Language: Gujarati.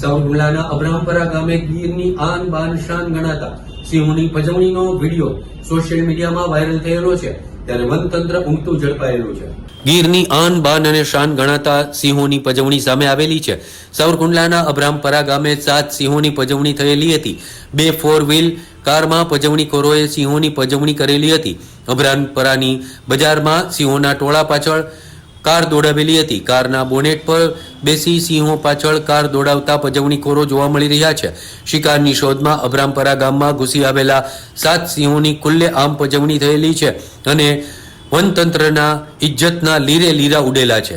સાવરકુંડલાના અબ્રામપરા ગામે ગીરની આન બાન શાન ગણાતા સિંહોની પજવણીનો વીડિયો સોશિયલ મીડિયામાં વાયરલ થયેલો છે, ત્યારે વનતંત્ર ઊંઘતું ઝડપાયેલું છે. ગીરની આન બાન અને શાન ગણાતા સિંહોની પજવણી સામે આવેલી છે. સાવરકુંડલાના અબ્રામપરા ગામે સાત સિંહોની પજવણી થયેલી હતી. બે ફોર વ્હીલ કારમાં પજવણીખોરોએ સિંહોની પજવણી કરેલી હતી. અબ્રામપરાની બજારમાં સિંહોના ટોળા પાછળ કાર દોડાવેલી હતી. કારના બોનેટ પર બેસી સિંહો પાછળ કાર દોડાવતા પજવણીખોરો જોવા મળી રહ્યા છે. શિકારની શોધમાં અભરામપરા ગામમાં ઘૂસી આવેલા સાત સિંહોની ખુલ્લે આમ પજવણી થયેલી છે અને વનતંત્રના ઇજ્જતના લીરે લીરા ઉડેલા છે.